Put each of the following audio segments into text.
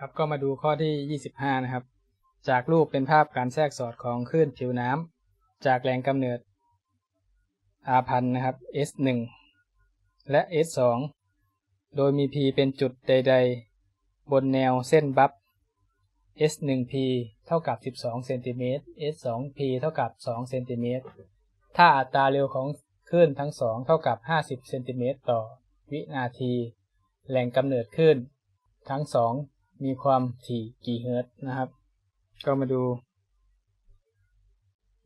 ครับก็มาดูข้อที่ 25 นะครับ จากรูปเป็นภาพการแทรกสอดของคลื่นผิวน้ำจากแรงกำเนิด R พันนะครับ S1 และ S2 โดยมี P เป็นจุดใด ๆ บนแนวเส้นบัฟ S1P เท่ากับ 12เซนติเมตร S2P เท่ากับ2เซนติเมตรถ้าอัตราเร็วของคลื่นทั้งสองเท่ากับ 50เซนติเมตรต่อวินาที แหล่งกำเนิดคลื่นทั้งสอง มีความถี่กี่เฮิรตซ์นะครับ ก็มาดู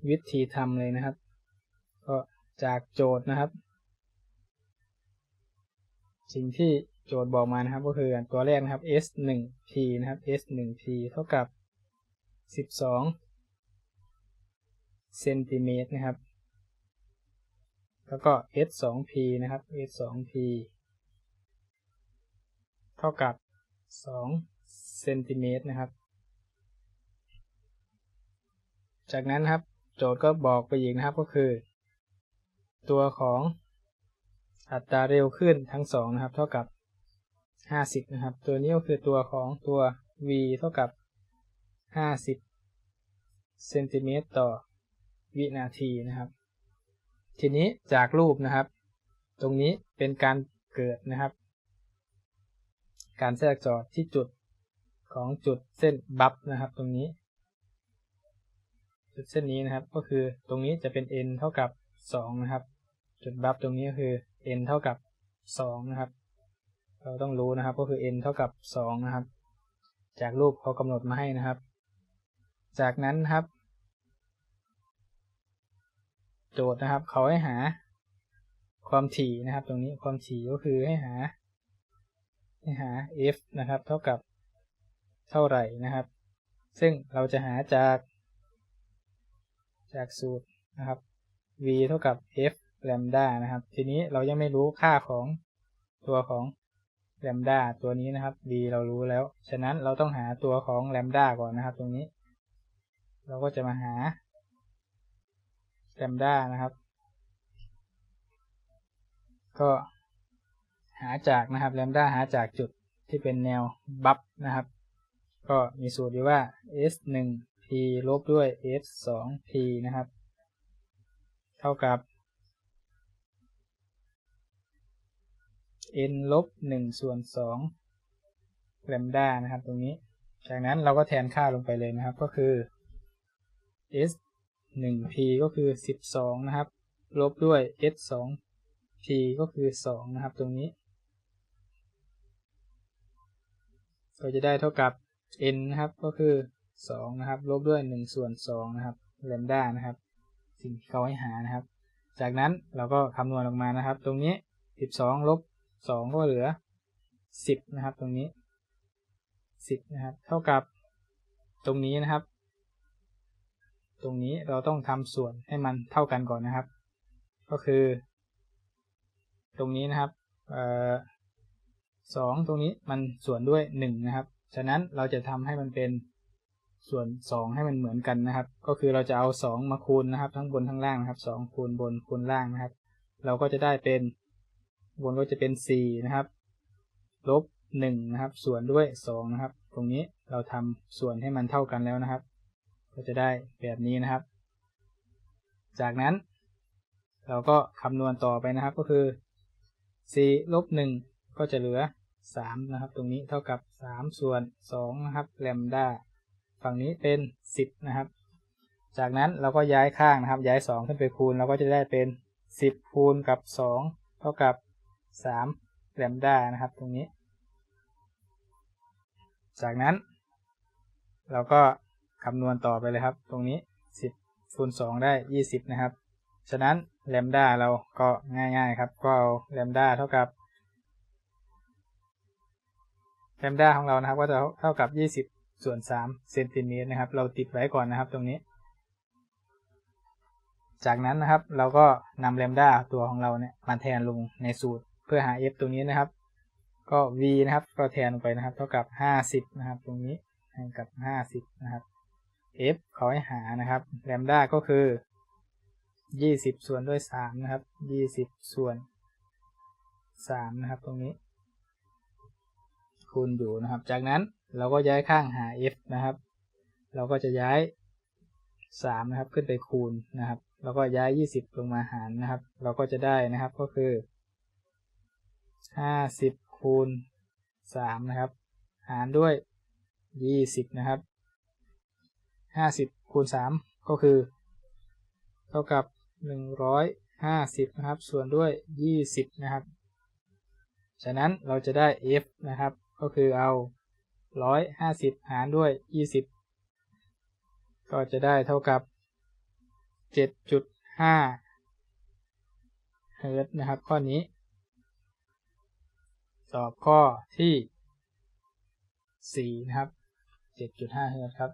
วิธีทำเลยนะครับ ก็จากโจทย์นะครับ สิ่งที่โจทย์บอกมานะครับ ก็คือตัวแรกนะครับ s 1 p นะครับ s 1 p เท่ากับ 12 เซนติเมตรนะครับ แล้วก็ s 2 p นะครับ s 2 p เท่ากับ 2 เซนติเมตรนะครับ จากนั้นครับ โจทย์ก็บอกไปอีกนะครับก็คือ ตัวของอัตราเร็วขึ้นทั้งสองนะครับ เท่ากับ 50 นะครับ ตัวนี้ก็คือตัวของตัว v เท่ากับ 50 เซนติเมตรต่อวินาทีนะครับ ทีนี้จากรูปนะครับ ตรงนี้เป็นการเกิดนะครับ การแทรกจอดที่จุด ของจุดเส้นบัฟนะครับ ตรงนี้ จุดเส้นนี้นะครับ ก็คือตรงนี้จะเป็น n เท่ากับ 2 นะครับ จุดบัฟตรงนี้ก็คือ n เท่ากับ 2 นะครับ เราต้องรู้นะครับ ก็คือ n เท่ากับ 2 นะครับ จากรูปเขากำหนดมาให้นะครับ จากนั้นครับ โจทย์นะครับ เขาให้หาความถี่นะครับ ตรงนี้ความถี่ก็คือให้หา ให้หา f นะครับ เท่ากับ เท่าไหร่นะครับ ซึ่งเราจะหาจาก จากสูตรนะครับ v เท่ากับ f แลมดานะครับ ทีนี้เรายังไม่รู้ค่าของตัวของแลมดาตัวนี้นะครับ v เรารู้แล้ว ฉะนั้นเราต้องหาตัวของแลมดาก่อนนะครับ ตรงนี้ เราก็จะมาหาแลมดานะครับ ก็หาจากนะครับแลมดาหาจากจุดที่เป็นแนวบัฟนะครับ ก็มีสูตรอยู่ว่า s 1 p ลบด้วย s 2 p นะครับ เท่ากับ n ลบ1ส่วน2แลมด้านะครับตรงนี้ จากนั้นเราก็แทนค่าลงไปเลยนะครับ ก็คือ s 1 p ก็คือ 12 นะครับ ลบด้วย s 2 p ก็คือ 2 นะครับตรงนี้ ก็จะได้เท่ากับ n นะครับก็คือ 2 นะครับ ลบด้วย 1 ส่วน 2 นะครับแลมดานะครับ สิ่งที่เขาให้หานะครับ จากนั้นเราก็คำนวณออกมานะครับ ตรงนี้ 12 ลบสองก็เหลือสิบนะครับ ตรงนี้สิบนะครับ เท่ากับตรงนี้นะครับ ตรงนี้เราต้องทำส่วนให้มันเท่ากันก่อนนะครับ ก็คือ ตรงนี้นะครับสองตรงนี้มันส่วนด้วยหนึ่งนะครับ ฉะนั้นเราจะทำให้มันเป็นส่วนสองให้มันเหมือนกันนะครับ ก็คือเราจะเอาสองมาคูณนะครับ ทั้งบนทั้งล่างนะครับสองคูณบนคูณล่างนะครับ เราก็จะได้เป็นบนก็จะเป็น 4 นะครับ ลบ1นะครับ ส่วนด้วย 2 นะครับ ตรงนี้เราทำส่วนให้มันเท่ากันแล้วนะครับ ก็จะได้แบบนี้นะครับ จากนั้น เราก็คำนวณต่อไปนะครับก็คือ4ลบ1ก็จะเหลือ 3 นะครับ ตรงนี้เท่ากับ 3 ส่วน2นะครับแลมดาฝั่งนี้เป็น 10 นะครับ จากนั้นเราก็ย้ายข้างนะครับ ย้าย 2 ขึ้นไปคูณเราก็จะได้เป็น 10 คูณกับ 2 เท่ากับ 3แลมดานะครับ ตรงนี้ จากนั้น เราก็คำนวณต่อไปเลยครับ ตรงนี้ 10คูณ2 ได้ 20 นะครับ ฉะนั้นแลมดาเราก็ง่ายๆครับ ก็เอาแลมดาเท่ากับ แลมดาของเรานะครับ ก็จะเท่ากับ 20 ส่วน 3 เซนติเมตรนะครับ เราติดไว้ก่อนนะครับตรงนี้ จากนั้นนะครับ เราก็นำแลมดาตัวของเราเนี่ยมาแทนลงในสูตรเพื่อหา f ตรงนี้นะครับ ก็ v นะครับ ก็แทนลงไปนะครับ เท่ากับ 50 นะครับ ตรงนี้ให้กับ 50 นะครับ f เขาให้หานะครับแลมดาก็คือ 20 ส่วนด้วย 3 นะครับ 20 ส่วน 3 นะครับ ตรงนี้ คูณอยู่นะครับ จากนั้นเราก็ย้ายข้างหา f นะครับ เราก็จะย้าย 3 นะครับ ขึ้นไปคูณนะครับ แล้วก็ย้าย 20 ลงมาหารนะครับ เราก็จะได้นะครับก็คือ 50 คูณ 3 นะครับ หารด้วย 20 นะครับ 50 คูณ 3 ก็คือ เท่ากับ 150 นะครับ ส่วนด้วย 20 นะครับ ฉะนั้นเราจะได้ f นะครับ ก็คือเอา150หารด้วย20ก็จะได้เท่ากับ7.5เฮิร์ตนะครับ ข้อนี้ ตอบข้อที่4นะครับ7.5เฮิร์ตครับ